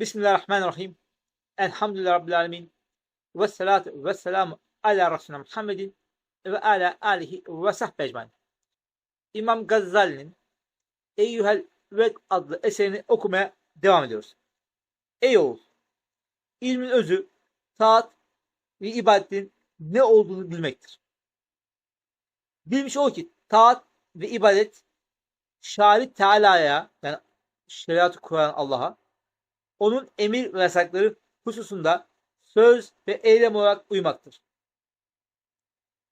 Bismillahirrahmanirrahim. Elhamdülillahi Rabbil alemin. Ve salatu ve selamu ala Resulüne Muhammedin ve ala alihi ve sahbihi ecmaîn. İmam Gazali'nin Eyyuhel Ved adlı eserini okumaya devam ediyoruz. Ey oğul! İlmin özü, taat ve ibadetin ne olduğunu bilmektir. Bilmiş ol ki taat ve ibadet Şari Teala'ya yani şeriatı kuran Allah'a onun emir ve yasakları hususunda söz ve eylem olarak uymaktır.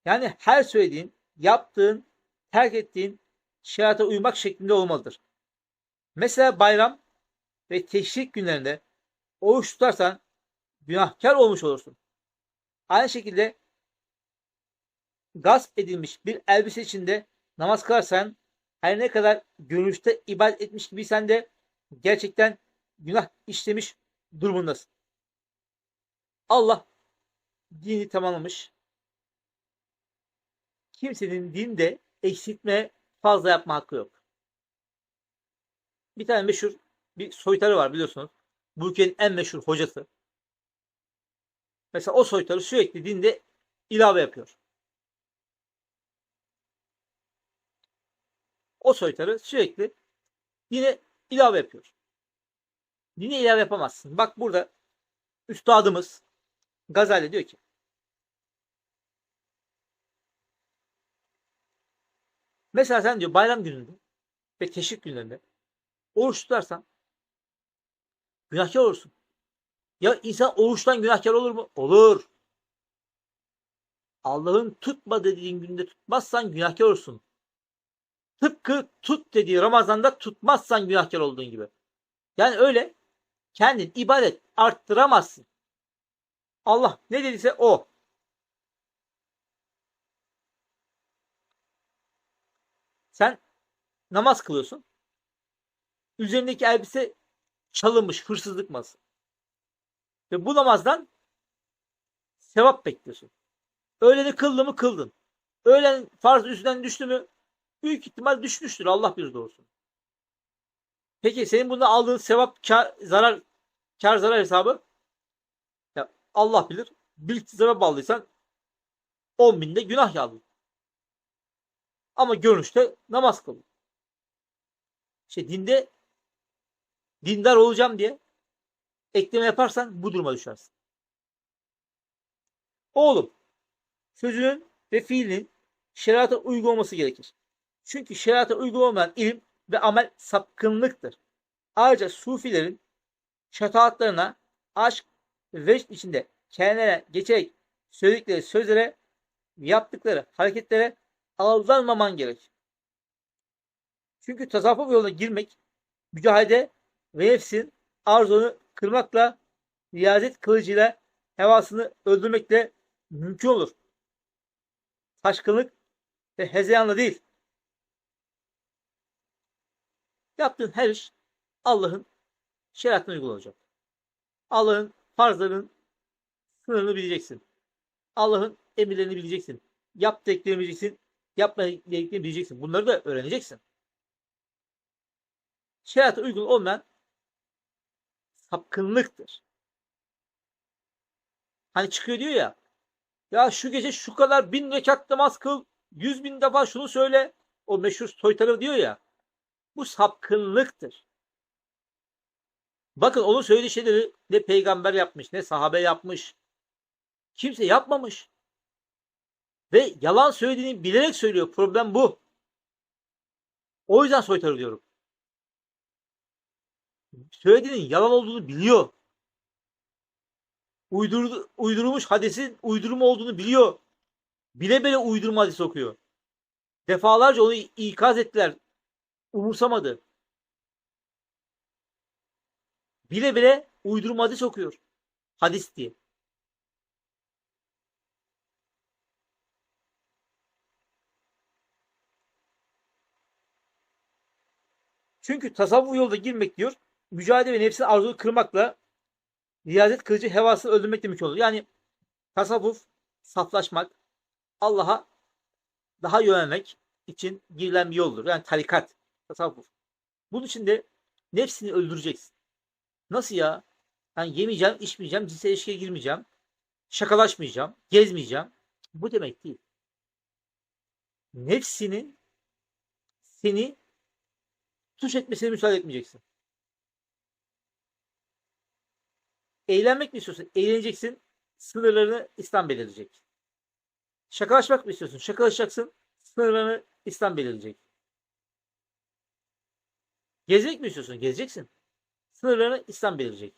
Yani her söylediğin, yaptığın, terk ettiğin şeriata uymak şeklinde olmalıdır. Mesela bayram ve teşrik günlerinde oruç tutarsan günahkar olmuş olursun. Aynı şekilde gasp edilmiş bir elbise içinde namaz kılarsan her ne kadar görünüşte ibadet etmiş gibiysen de gerçekten günah işlemiş durumundasın. Allah dini tamamlamış. Kimsenin dinde eksiltme, fazla yapma hakkı yok. Bir tane meşhur bir soytarı var biliyorsunuz. Bu ülkenin en meşhur hocası. Mesela o soytarı sürekli dinde ilave yapıyor. O soytarı sürekli dine ilave yapıyor. Dine ilave yapamazsın. Bak burada üstadımız Gazali diyor ki Mesela sen diyor bayram gününde ve teşrik günlerinde oruç tutarsan günahkar olursun. Ya insan oruçtan günahkar olur mu? Olur. Allah'ın tutma dediğin günde tutmazsan günahkar olursun. Tıpkı tut dediği Ramazan'da tutmazsan günahkar olduğun gibi. Yani öyle kendin ibadet arttıramazsın. Allah ne dediyse o. Sen namaz kılıyorsun. Üzerindeki elbise çalınmış, hırsızlık ması. Ve bu namazdan sevap bekliyorsun. Öğleni kıldı mı kıldın. Öğlen farz üstünden düştü mü büyük ihtimal düşmüştür. Allah bir doğrusu. Peki senin bunda aldığın sevap kar, zarar kar zarar hesabı ya Allah bilir. İltizama bağlıysan 10 binde günah yağdın. Ama görünüşte namaz kıldın. İşte dinde dindar olacağım diye ekleme yaparsan bu duruma düşersin. Oğlum sözünün ve fiilinin şeriata uygun olması gerekir. Çünkü şeriata uygun olmayan ilim ve amel sapkınlıktır. Ayrıca sufilerin şataatlarına aşk ve içinde kendilerine geçerek söyledikleri sözlere yaptıkları hareketlere aldanmaman gerek. Çünkü tasavvuf yoluna girmek mücahede ve nefsin arzunu kırmakla riyazet kılıcıyla hevasını öldürmekle mümkün olur. Taşkınlık ve hezeyanla değil. Yaptığın her iş Allah'ın şeriatına uygun. Allah'ın farzlarının sınırını bileceksin. Allah'ın emirlerini bileceksin. Yap dediklerini bileceksin. Yapma dediklerini bileceksin. Bunları da öğreneceksin. Şeriata uygun olmayan sapkınlıktır. Hani çıkıyor diyor ya ya şu gece şu kadar bin rekat namaz kıl yüz bin defa şunu söyle o meşhur soytarı diyor ya bu sapkınlıktır. Bakın onun söylediği şeyleri ne peygamber yapmış, ne sahabe yapmış. Kimse yapmamış. Ve yalan söylediğini bilerek söylüyor. Problem bu. O yüzden soytarı diyorum. Söylediğinin yalan olduğunu biliyor. Uydurdu, uydurmuş hadisin uydurma olduğunu biliyor. Bile bile uydurma hadis okuyor. Defalarca onu ikaz ettiler umursamadı. Bile bile uydurma hadis okuyor. Hadis diye. Çünkü tasavvuf yolda girmek diyor, mücadele ve nefsin arzunu kırmakla riyazet kılıcı hevasını öldürmekle mümkün olur. Yani tasavvuf, saflaşmak, Allah'a daha yönelmek için girilen bir yoldur. Yani tarikat tasavvuf. Bunun için de nefsini öldüreceksin. Nasıl ya? Yani yemeyeceğim, içmeyeceğim, cinsel ilişkiye girmeyeceğim, şakalaşmayacağım, gezmeyeceğim. Bu demek değil. Nefsinin seni tuş etmesine müsaade etmeyeceksin. Eğlenmek mi istiyorsun? Eğleneceksin. Sınırlarını İslam belirleyecek. Şakalaşmak mı istiyorsun? Şakalaşacaksın. Sınırlarını İslam belirleyecek. Gezmek mi istiyorsun? Gezeceksin. Sınırlarını İslam belirleyecek.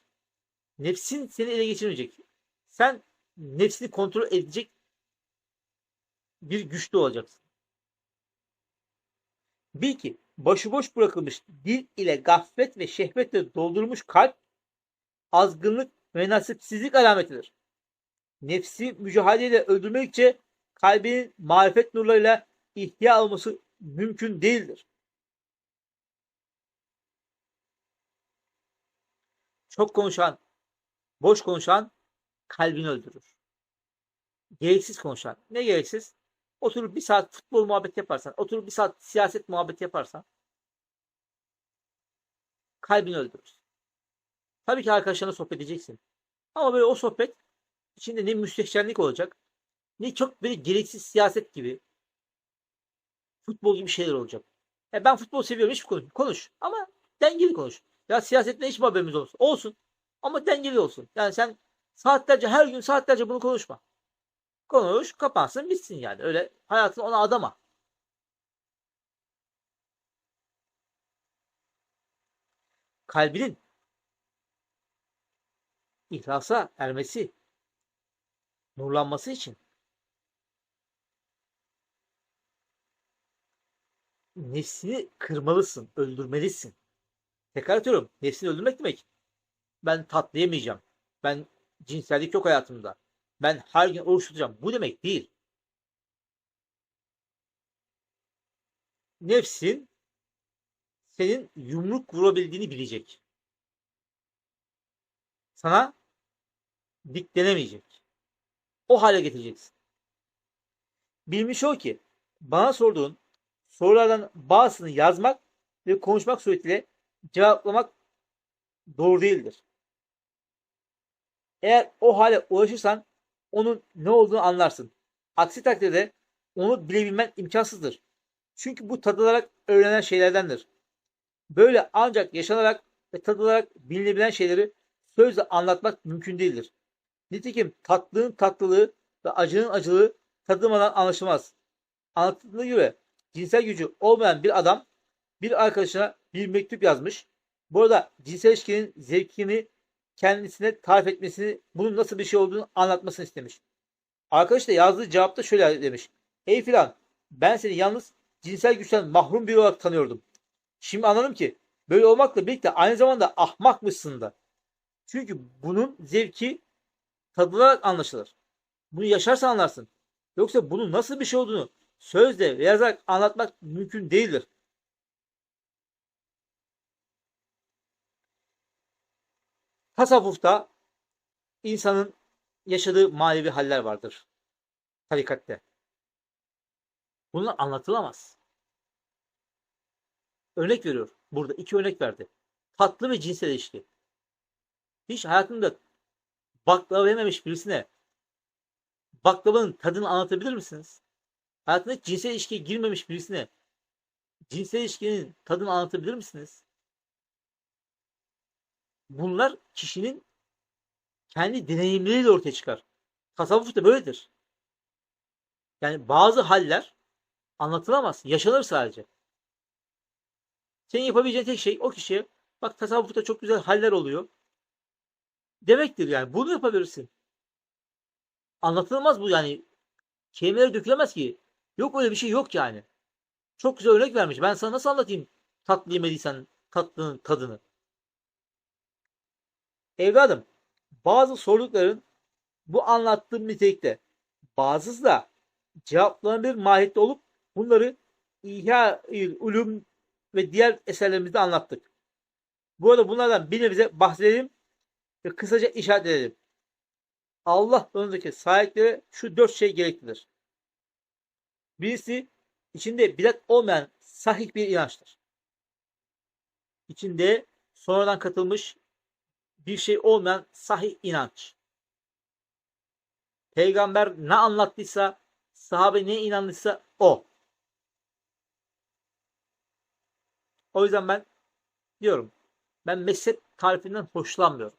Nefsin seni ele geçirmeyecek. Sen nefsini kontrol edecek bir güçlü olacaksın. Bil ki başıboş bırakılmış dil ile gaflet ve şehvetle doldurmuş kalp azgınlık ve nasipsizlik alametidir. Nefsi mücadeleyle öldürmekçe kalbinin marifet nurlarıyla ihya alması mümkün değildir. Çok konuşan, boş konuşan kalbini öldürür. Gereksiz konuşan. Ne gereksiz? Oturup bir saat futbol muhabbet yaparsan, oturup bir saat siyaset muhabbet yaparsan kalbini öldürür. Tabii ki arkadaşlarına sohbet edeceksin. Ama böyle o sohbet içinde ne müstehcenlik olacak, ne çok böyle gereksiz siyaset gibi, futbol gibi şeyler olacak. Ya ben futbol seviyorum, hiç konuş. Konuş ama dengeli konuş. Ya siyasetle hiç mi haberimiz olsun? Olsun. Ama dengeli olsun. Yani sen saatlerce, her gün saatlerce bunu konuşma. Konuş, kapansın, bitsin yani. Öyle hayatını ona adama. Kalbinin ihlasa ermesi, nurlanması için nefsini kırmalısın, öldürmelisin. Tekrar ediyorum. Nefsini öldürmek demek. Ben tatlayamayacağım. Ben cinsellik yok hayatımda. Ben her gün oruç tutacağım. Bu demek değil. Nefsin senin yumruk vurabildiğini bilecek. Sana diklenemeyecek. O hale getireceksin. Bilmiş o ki bana sorduğun sorulardan bazısını yazmak ve konuşmak suretiyle cevaplamak doğru değildir. Eğer o hale ulaşırsan onun ne olduğunu anlarsın. Aksi takdirde onu bilebilmen imkansızdır. Çünkü bu tadılarak öğrenen şeylerdendir. Böyle ancak yaşanarak ve tadılarak bilinebilen şeyleri sözle anlatmak mümkün değildir. Nitekim tatlının tatlılığı ve acının acılığı tadılmadan anlaşılmaz. Anlatıldığı gibi cinsel gücü olmayan bir adam bir arkadaşına bir mektup yazmış. Burada cinsel ilişkinin zevkini kendisine tarif etmesini, bunun nasıl bir şey olduğunu anlatmasını istemiş. Arkadaş da yazdığı cevapta şöyle demiş. Ey filan ben seni yalnız cinsel güçten mahrum biri olarak tanıyordum. Şimdi anladım ki böyle olmakla birlikte aynı zamanda ahmakmışsın da. Çünkü bunun zevki tadılarak anlaşılır. Bunu yaşarsan anlarsın. Yoksa bunun nasıl bir şey olduğunu sözle ve yazarak anlatmak mümkün değildir. Tasavvufta insanın yaşadığı manevi haller vardır. Tarikatte. Bunlar anlatılamaz. Örnek veriyor. Burada iki örnek verdi. Tatlı ve cinsel ilişki. Hiç hayatında baklava yememiş birisine baklavanın tadını anlatabilir misiniz? Hayatında cinsel ilişkiye girmemiş birisine cinsel ilişkinin tadını anlatabilir misiniz? Bunlar kişinin kendi deneyimleriyle ortaya çıkar. Tasavvuf da böyledir. Yani bazı haller anlatılamaz. Yaşanır sadece. Senin yapabileceğin tek şey o kişiye bak tasavvufta çok güzel haller oluyor. Demektir yani. Bunu yapabilirsin. Anlatılmaz bu yani. Kelimeler dökülemez ki. Yok öyle bir şey yok yani. Çok güzel örnek vermiş. Ben sana nasıl anlatayım tatlı yemediysen tatlının tadını. Evladım bazı sorulukların bu anlattığım nitelikte bazısı da cevaplanabilir mahiyette olup bunları İhya Ulum ve diğer eserlerimizde anlattık. Bu arada bunlardan bir bize bahsedelim ve kısaca işaret edelim. Allah önündeki sahiplere şu dört şey gereklidir. Birisi içinde bidat olmayan sahih bir inançtır. İçinde sonradan katılmış bir şey olmayan sahih inanç. Peygamber ne anlattıysa, sahabe ne inanmışsa o. O yüzden ben diyorum, ben mezhep tarifinden hoşlanmıyorum.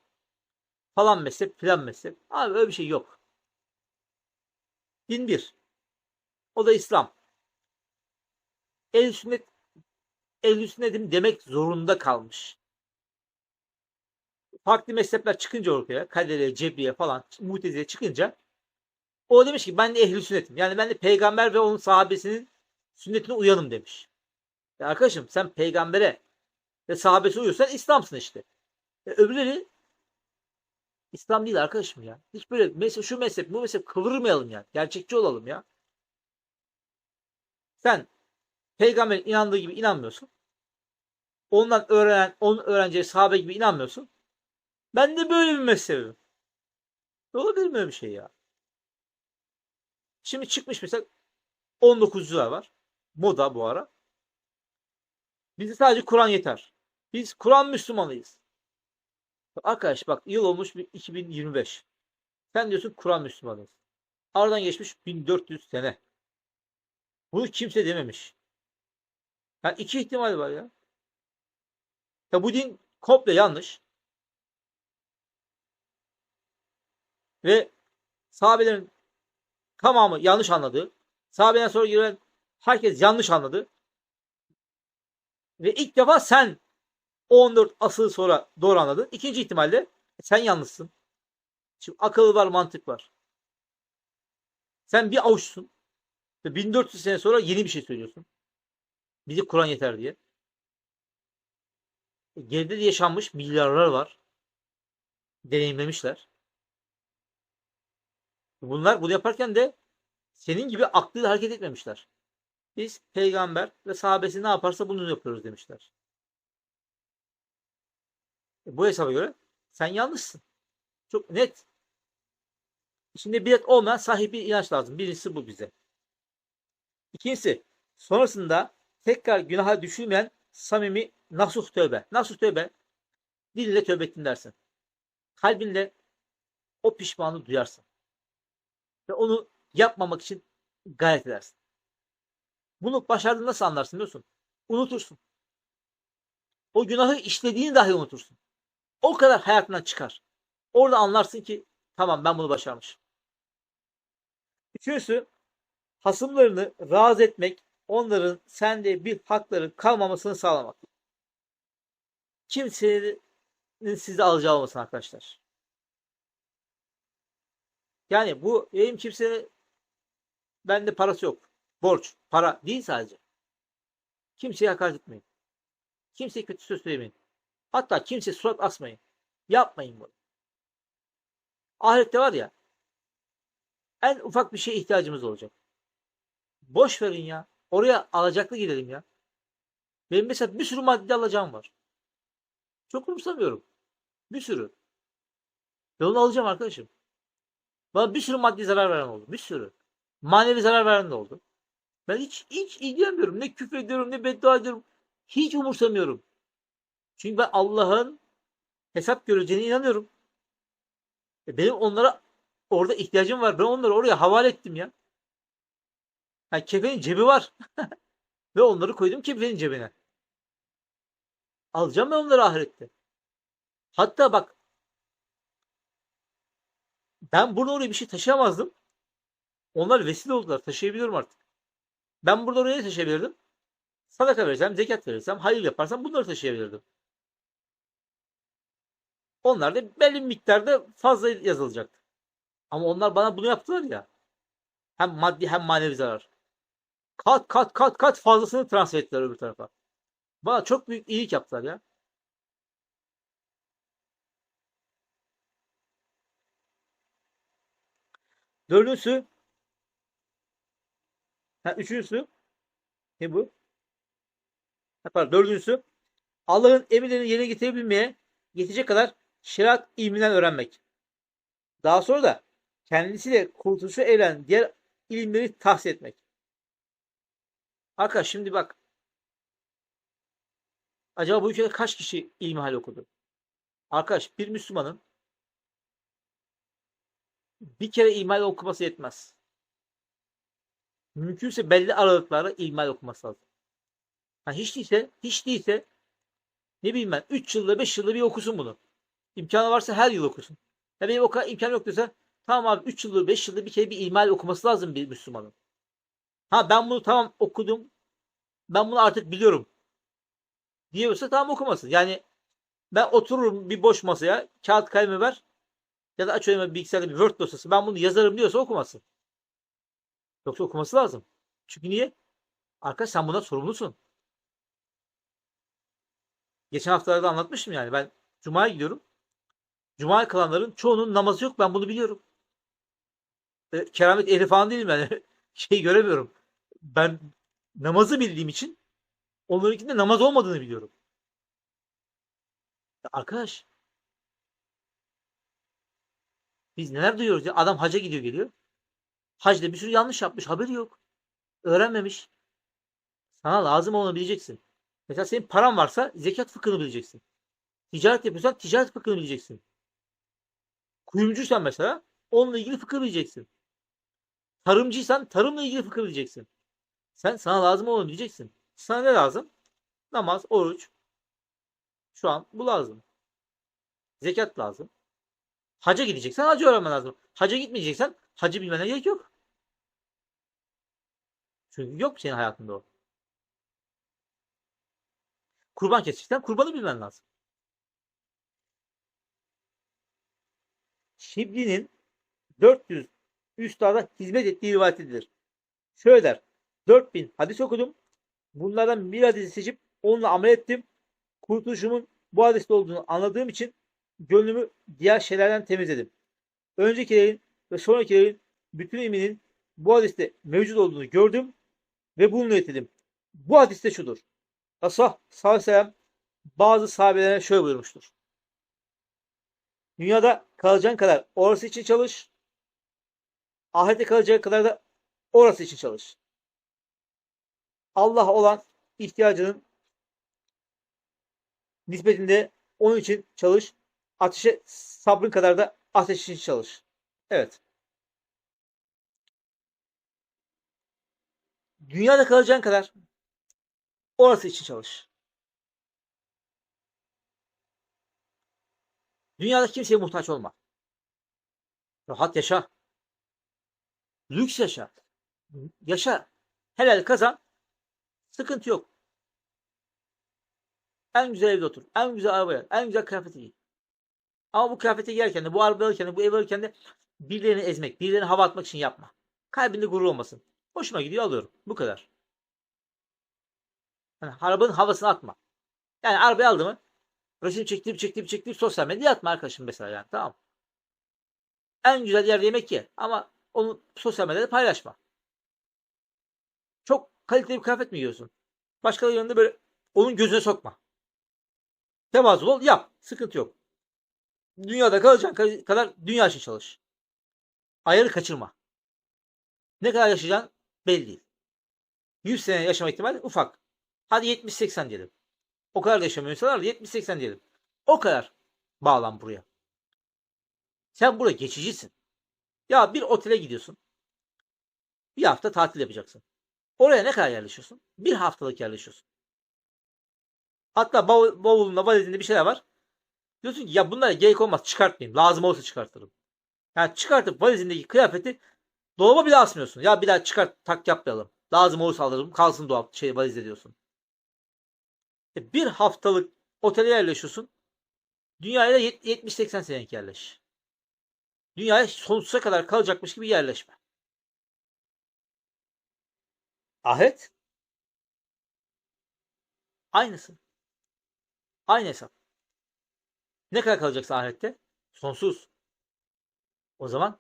Falan mezhep, filan mezhep. Abi öyle bir şey yok. Din bir. O da İslam. El sünnet el sünnetim demek zorunda kalmış. Farklı mezhepler çıkınca ortaya, Kadere, Cebriye falan, Mutezi'ye çıkınca o demiş ki ben de ehli sünnetim. Yani ben de peygamber ve onun sahabesinin sünnetine uyanım demiş. Ya arkadaşım sen peygambere ve sahabesi uyuyorsan İslam'sın işte. E öbürleri İslam değil arkadaşım ya. Hiç böyle mezhep, şu mezhep bu mezhep kıvırmayalım yani. Gerçekçi olalım ya. Sen peygamberin inandığı gibi inanmıyorsun. Ondan öğrenen, onun öğreneceği sahabe gibi inanmıyorsun. Ben de böyle bir mezhebim. Olabilir mi öyle bir şey ya? Şimdi çıkmış mesela 19'cular var. Moda bu ara. Bize sadece Kur'an yeter. Biz Kur'an Müslümanıyız. Arkadaş bak yıl olmuş 2025. Sen diyorsun Kur'an Müslümanıyız. Aradan geçmiş 1400 sene. Bunu kimse dememiş. Yani iki ihtimal var ya. Ya bu din komple yanlış. Ve sahabelerin tamamı yanlış anladı. Sahabeden sonra giren herkes yanlış anladı. Ve ilk defa sen 14 asıl sonra doğru anladın. İkinci ihtimalle sen yanlışsın. Şimdi akıl var, mantık var. Sen bir avuçsun. Ve 1400 sene sonra yeni bir şey söylüyorsun. Bizi Kur'an yeter diye. E, geride de yaşanmış milyarlar var. Deneyimlemişler. Bunlar bunu yaparken de senin gibi aklıyla hareket etmemişler. Biz peygamber ve sahabesi ne yaparsa bunu yapıyoruz demişler. E, bu hesaba göre sen yanlışsın. Çok net. İçinde bilet olmayan sahip bir inanç lazım. Birincisi bu bize. İkincisi sonrasında tekrar günaha düşülmeyen samimi nasuh tövbe. Nasuh tövbe dille tövbe ettin dersin. Kalbinle o pişmanlığı duyarsın. Ve onu yapmamak için gayret edersin. Bunu başardığını nasıl anlarsın biliyorsun? Unutursun. O günahı işlediğini dahi unutursun. O kadar hayatından çıkar. Orada anlarsın ki tamam ben bunu başarmışım. Üçüncüsü hasımlarını razı etmek, onların sende bir hakları kalmamasını sağlamak. Kimsenin sizi alacağı olmasın arkadaşlar. Yani bu benim kimsenin bende parası yok. Borç, para değil sadece. Kimseye hakaret etmeyin. Kimseye kötü söz söylemeyin. Hatta kimseye surat asmayın. Yapmayın bunu. Ahirette var ya en ufak bir şeye ihtiyacımız olacak. Boş verin ya. Oraya alacaklı gidelim ya. Benim mesela bir sürü maddi alacağım var. Çok umursamıyorum. Bir sürü. Ve onu alacağım arkadaşım. Bana bir sürü maddi zarar veren oldu. Bir sürü. Manevi zarar veren de oldu. Ben hiç hiç ilgilenmiyorum. Ne küfür ediyorum ne beddua ediyorum. Hiç umursamıyorum. Çünkü ben Allah'ın hesap göreceğine inanıyorum. E benim onlara orada ihtiyacım var. Ben onları oraya havale ettim ya. Yani kefenin cebi var. Ve onları koydum kefenin cebine. Alacağım ben onları ahirette. Hatta bak ben burada oraya bir şey taşıyamazdım. Onlar vesile oldular. Taşıyabiliyorum artık. Ben burada oraya taşıyabilirdim? Sadaka verirsem, zekat verirsem, hayır yaparsam bunları taşıyabilirdim. Onlar da belli bir miktarda fazla yazılacaktı. Ama onlar bana bunu yaptılar ya. Hem maddi hem manevi zarar. Kat kat kat kat fazlasını transfer ettiler öbür tarafa. Bana çok büyük iyilik yaptılar ya. Dördüncüsü ha, üçüncüsü ne bu? Ha, pardon, dördüncüsü Allah'ın emirlerini yerine getirebilmeye yetecek kadar şeriat ilminden öğrenmek. Daha sonra da kendisiyle kurtuluşu evlen diğer ilimleri tahsil etmek. Arkadaş şimdi bak. Acaba bu ülkede kaç kişi ilmihal okudu? Arkadaş bir Müslümanın bir kere ilmihal okuması yetmez. Mümkünse belli aralıklarla ilmihal okuması lazım. Ha, hiç değilse, hiç değilse ne bileyim ben 3 yılda 5 yılda bir okusun bunu. İmkanı varsa her yıl okusun. Ya benim o kadar imkan yok diyorsa tamam abi 3 yılda 5 yılda bir kere bir ilmihal okuması lazım bir Müslümanın. Ha ben bunu tamam okudum. Ben bunu artık biliyorum. Diyorsa tamam okumasın. Yani ben otururum bir boş masaya kağıt kalemi ver ya da aç önüme bilgisayarda bir Word dosyası ben bunu yazarım diyorsa okumasın. Yoksa okuması lazım. Çünkü niye? Arkadaş sen buna sorumlusun. Geçen haftalarda anlatmıştım yani. Ben Cuma'ya gidiyorum. Cuma'ya kalanların çoğunun namazı yok. Ben bunu biliyorum. E, keramet ehli falan değilim yani. Şey göremiyorum. Ben namazı bildiğim için onlarınkinde namaz olmadığını biliyorum. Ya arkadaş biz neler duyuyoruz ya. Adam haca gidiyor geliyor. Hacda bir sürü yanlış yapmış. Haberi yok. Öğrenmemiş. Sana lazım olanı bileceksin. Mesela senin paran varsa zekat fıkhını bileceksin. Ticaret yapıyorsan ticaret fıkhını bileceksin. Kuyumcuysan mesela onunla ilgili fıkıh bileceksin. Tarımcıysan tarımla ilgili fıkıh bileceksin. Sen sana lazım olanı bileceksin. Sana ne lazım? Namaz, oruç. Şu an bu lazım. Zekat lazım. Haca gideceksen hacı öğrenmen lazım. Haca gitmeyeceksen hacı bilmene gerek yok. Çünkü yok senin hayatında o. Kurban keseceksen kurbanı bilmen lazım. Şibli'nin 400 üstada hizmet ettiği rivayet edilir. Şöyle der. 4000 hadis okudum. Bunlardan bir hadisi seçip onunla amel ettim. Kurtuluşumun bu hadiste olduğunu anladığım için gönlümü diğer şeylerden temizledim. Öncekilerin ve sonrakilerin bütün ilminin bu hadiste mevcut olduğunu gördüm ve bunu ettim. Bu hadiste şudur. Resulullah sallallahu aleyhi ve sellem bazı sahabelerine şöyle buyurmuştur. Dünyada kalacağın kadar orası için çalış. Ahirette kalacağın kadar da orası için çalış. Allah olan ihtiyacının nispetinde onun için çalış. Ateşe sabrın kadar da ateş için çalış. Evet. Dünyada kalacağın kadar orası için çalış. Dünyada kimseye muhtaç olma. Rahat yaşa. Lüks yaşa. Yaşa. Helal kazan. Sıkıntı yok. En güzel evde otur. En güzel arabaya. En güzel kıyafeti giy. Ama bu kıyafeti giyerken de, bu araba alırken de, bu ev alırken de birilerini ezmek, birilerini hava atmak için yapma. Kalbinde gurur olmasın. Hoşuma gidiyor alıyorum. Bu kadar. Yani arabanın havasını atma. Yani arabayı aldı mı resim çektirip çektirip çektirip sosyal medyaya atma arkadaşım mesela yani tamam. En güzel yerde yemek ye ama onu sosyal medyada paylaşma. Çok kaliteli bir kıyafet mi giyiyorsun? Başkaları yanında böyle onun gözüne sokma. Tevazu ol yap. Sıkıntı yok. Dünyada kalacağın kadar dünya için çalış. Ayarı kaçırma. Ne kadar yaşayacaksın belli değil. 100 sene yaşama ihtimali ufak. Hadi 70-80 diyelim. O kadar da yaşamıyorsalar da 70-80 diyelim. O kadar bağlan buraya. Sen burada geçicisin. Ya bir otele gidiyorsun. Bir hafta tatil yapacaksın. Oraya ne kadar yerleşiyorsun? Bir haftalık yerleşiyorsun. Hatta bavul, bavulunda valizinde bir şeyler var. Diyorsun ki ya bunlara gerek olmaz çıkartmayayım. Lazım olsa çıkartırım. Yani çıkartıp valizindeki kıyafeti dolaba bile asmıyorsun. Ya bir daha çıkart tak yapmayalım. Lazım olursa alırım. Kalsın dolap şey valizde diyorsun. E, bir haftalık otele yerleşiyorsun. Dünyaya 70-80 senelik yerleş. Dünyaya sonsuza kadar kalacakmış gibi yerleşme. Ahiret aynısı. Aynı hesap. Ne kadar kalacaksın ahirette? Sonsuz. O zaman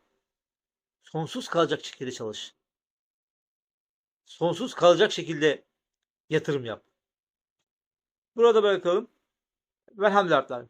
sonsuz kalacak şekilde çalış. Sonsuz kalacak şekilde yatırım yap. Burada bırakalım. Velhamdülillah.